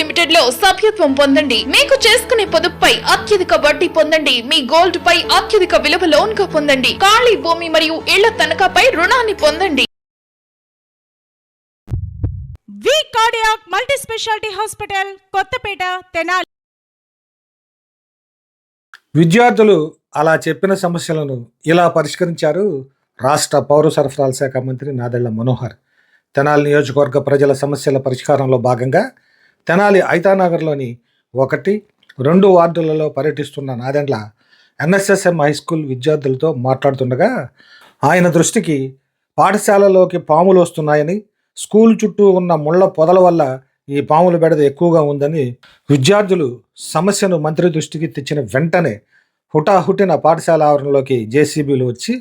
లిమిటెడ్లో సభ్యత్వం పొందండి. మీకు చేసుకునే పొదుపుపై అత్యధిక వడ్డీ పొందండి. మీ గోల్డ్ పై అత్యధిక విలువ లోన్గా పొందండి. ఖాళీ భూమి మరియు ఇళ్ళ తనఖాపై రుణాన్ని పొందండి. V cardiac multi speciality hospital Kothapeta Tenali. విద్యార్థులు అలా చెప్పిన సమస్యలను ఇలా పరిష్కరించారు రాష్ట్ర పౌర సరఫరాల శాఖ మంత్రి నాదెళ్ళ మనోహర్. తెనాలి నియోజకవర్గ ప్రజల సమస్యల పరిష్కారంలో భాగంగా తెనాలి ఐతానగర్లోని ఒకటి రెండు వార్డులలో పర్యటిస్తున్న నాదెండ్ల ఎన్ఎస్ఎస్ఎం హై స్కూల్ విద్యార్థులతో మాట్లాడుతుండగా ఆయన దృష్టికి పాఠశాలలోకి పాములు వస్తున్నాయని స్కూల్ చుట్టూ ఉన్న ముళ్ళ పొదల వల్ల ఈ పాముల బెడద ఎక్కువగా ఉందని విద్యార్థులు సమస్యను మంత్రి దృష్టికి తెచ్చిన వెంటనే హుటాహుటిన పాఠశాల ఆవరణలోకి జేసీబీలు వచ్చి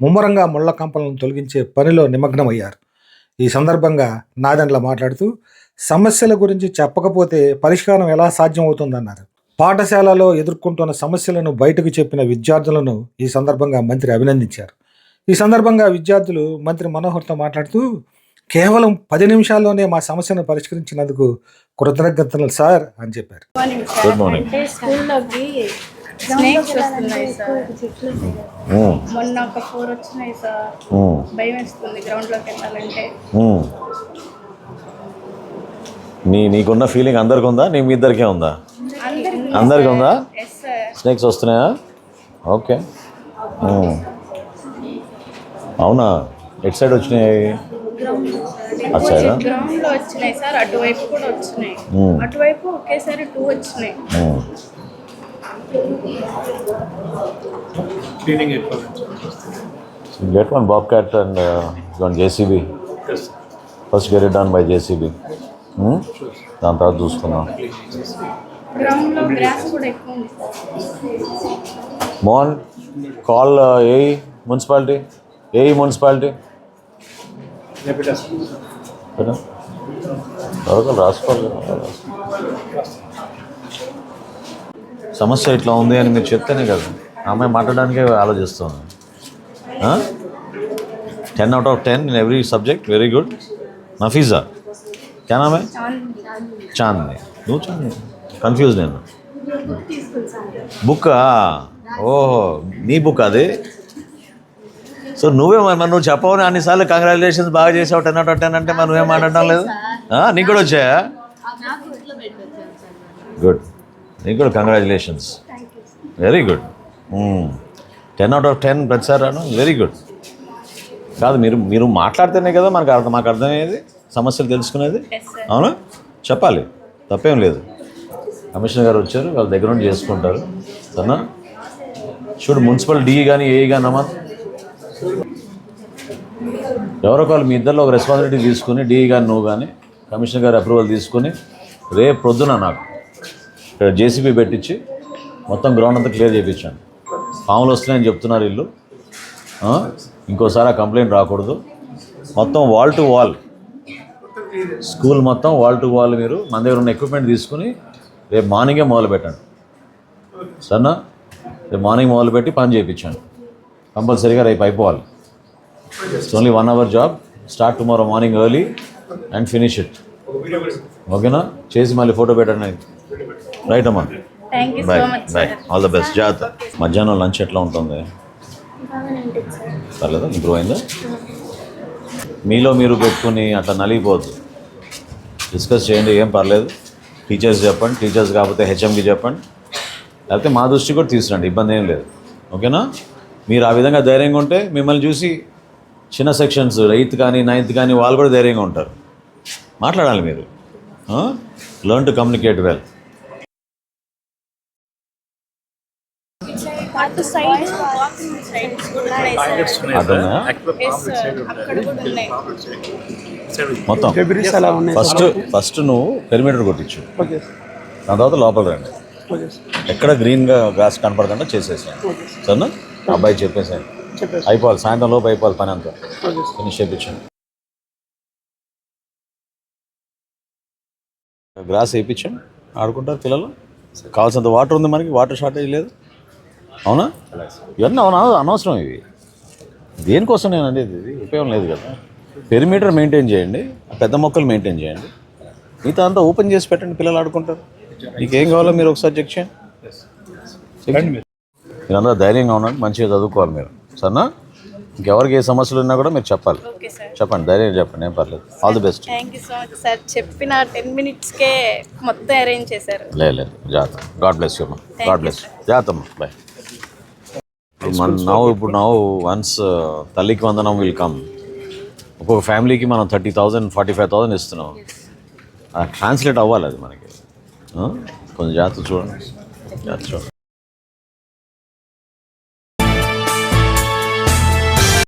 ముమ్మరంగా ముళ్ళ కంపలను తొలగించే పనిలో నిమగ్నమయ్యారు. ఈ సందర్భంగా నాదెండ్ల మాట్లాడుతూ సమస్యల గురించి చెప్పకపోతే పరిష్కారం ఎలా సాధ్యమవుతుందన్నారు. పాఠశాలలో ఎదుర్కొంటున్న సమస్యలను బయటకు చెప్పిన విద్యార్థులను ఈ సందర్భంగా మంత్రి అభినందించారు. ఈ సందర్భంగా విద్యార్థులు మంత్రి మనోహర్తో మాట్లాడుతూ కేవలం పది నిమిషాల్లోనే మా సమస్యను పరిష్కరించినందుకు కృతజ్ఞతలు సార్ అని చెప్పారు. గుడ్ మార్నింగ్ అంటే స్కూల్లోకి స్నేక్స్ వస్తున్నాయి సార్. మొన్న ఒక ఫోర్ వచ్చినాయి సార్. భయం వేస్తుంది గ్రౌండ్లోకి వెళ్ళాలంటే. నీ నీకున్న ఫీలింగ్ అందరికి ఉందా? నీ మీ ఇద్దరికే ఉందా? అందరికి. ఉందా? స్నేక్స్ వస్తున్నాయా? ఓకే అవునా? ఎటు సైడ్ వచ్చినాయి? అటు సైడా గ్రౌండ్లో వచ్చినాయి సార్ అటువైపు కూడా వచ్చినాయి. అటువైపు ఒకేసారి టూ వచ్చినాయి. Get one bobcat and one JCB first get it done by JCB దాని తర్వాత చూసుకుందాం. సార్ మోహన్ కాల్ ఏ మున్సిపాలిటీ? ఏ మున్సిపాలిటీ? రాసుకోవాలి. సమస్య ఇట్లా ఉంది అని మీరు చెప్తేనే కదా. ఆమె మాట్లాడడానికే ఆలోచిస్తుంది. Ten out of ten in every subject very good Nafeeza క్యా నామే చాంద్ నువ్వు చాంద్ కన్ఫ్యూజ్ నేను బుక్ ఓహో నీ బుక్ అది సో నువ్వే మరి నువ్వు చెప్పవని అన్నిసార్లు కంగ్రాచులేషన్స్ బాగా చేసావు టెన్ అవుట్ టెన్ అంటే మరి నువ్వేం మాట్లాడడం లేదు? నీకు కూడా వచ్చాయా? గుడ్ నీకు కూడా congratulations very good ten out of ten ప్రతిసారి రాను. వెరీ గుడ్ కాదు మీరు మీరు మాట్లాడితేనే కదా మనకు అర్థం మాకు అర్థమయ్యేది. సమస్యలు తెలుసుకునేది? అవునా? చెప్పాలి. తప్పేం లేదు. కమిషనర్ గారు వచ్చారు వాళ్ళ దగ్గర నుండి చేసుకుంటారు. సరేనా? చూడు మున్సిపల్ డిఈ కానీ ఏఈ కానీ అమ్మా ఎవరో ఒకళ్ళు మీ ఇద్దరిలో ఒక రెస్పాన్సిబిలిటీ తీసుకుని డిఈ కానీ నువ్వు కానీ కమిషనర్ గారి అప్రూవల్ తీసుకుని రేపు ప్రొద్దున నాకు ఇక్కడ జేసీబీ పెట్టించి మొత్తం గ్రౌండ్ అంతా క్లియర్ చేయించాను పాములు వస్తున్నాయని చెప్తున్నారు ఇల్లు? ఇంకోసారి ఆ కంప్లైంట్ రాకూడదు. మొత్తం వాల్ టు వాల్ స్కూల్ మొత్తం వాల్ టు వాల్ మీరు మన దగ్గర ఉన్న ఎక్విప్మెంట్ తీసుకుని రేపు మార్నింగే మొదలు పెట్టండి. సరేనా? రేపు మార్నింగ్ మొదలు పెట్టి పని చేయించాను కంపల్సరీగా రేపు అయిపోవాలి. It's only one hour job start tomorrow morning early and finish it ఓకేనా? చేసి మళ్ళీ ఫోటో పెట్టండి. రైట్ అమ్మా? Bye so much bye all the best జాగ్రత్త మధ్యాహ్నం లంచ్ ఎట్లా ఉంటుంది? పర్లేదా? ఇంప్రూవ్ అయిందా? మీలో మీరు పెట్టుకుని అట్లా నలిగిపోవద్దు డిస్కస్ చేయండి ఏం పర్లేదు. టీచర్స్ చెప్పండి టీచర్స్ కాకపోతే హెచ్ఎంకి చెప్పండి. లేకపోతే మా దృష్టి కూడా తీసుకురండి ఇబ్బంది ఏం లేదు. ఓకేనా? మీరు ఆ విధంగా ధైర్యంగా ఉంటే మిమ్మల్ని చూసి చిన్న సెక్షన్స్ ఎయిత్ కానీ నైన్త్ కానీ వాళ్ళు కూడా ధైర్యంగా ఉంటారు. మాట్లాడాలి మీరు. లర్న్ టు కమ్యూనికేట్ వెల్ అటు మొత్తం. ఫస్ట్ ఫస్ట్ నువ్వు పెరిమీటర్ కొట్టించు. దాని తర్వాత లోపల రండి. ఎక్కడ గ్రీన్గా గ్రాస్ కనపడకుండా చేసేసాను. సరేనా? అబ్బాయి చెప్పేసాను అయిపోవాలి. సాయంత్రం లోపు అయిపోవాలి పని అంతా. ఫినిష్ చేయించండి గ్రాస్ వేయించండి ఆడుకుంటారు పిల్లలు. కావాల్సినంత వాటర్ ఉంది మనకి. వాటర్ షార్టేజ్ లేదు. అవునా? ఇవన్నీ అవునా అనవసరం ఇవి. దేనికోసం నేను అనేది ఇది? ఉపయోగం లేదు కదా. పెరిమీటర్ మెయింటైన్ చేయండి పెద్ద మొక్కలు మెయింటైన్ చేయండి. మిగతా అంతా ఓపెన్ చేసి పెట్టండి పిల్లలు ఆడుకుంటారు. మీకు ఏం కావాలో మీరు ఒకసారి చెక్ చేయండి. చేయండి. మీరందరూ ధైర్యంగా ఉండండి మంచిగా చదువుకోవాలి మీరు. సరేనా? ఇంకెవరికి ఏ సమస్యలు ఉన్నా కూడా మీరు చెప్పాలి. ఓకే సార్ చెప్పండి ధైర్యం చెప్పండి ఏం పర్లేదు. All the best thank you so much sir చెప్పిన టెన్ మినిట్స్కే మొత్తం అరేంజ్ చేశారు. లేదు లేదు. జాగ్రత్త. గాడ్ బ్లెస్ యూ అమ్మా గాడ్ బ్లెస్ జాగ్రత్త అమ్మా బాయ్ మన నవ్వు ఇప్పుడు నవ్వు వన్స్ తల్లికి వందనం విల్ కమ్ ఒక్కొక్క ఫ్యామిలీకి మనం thirty thousand forty five thousand ఇస్తున్నాం. ట్రాన్స్లేట్ అవ్వాలి అది మనకి? కొంచెం జాగ్రత్త చూడండి. జాగ్రత్త చూడండి.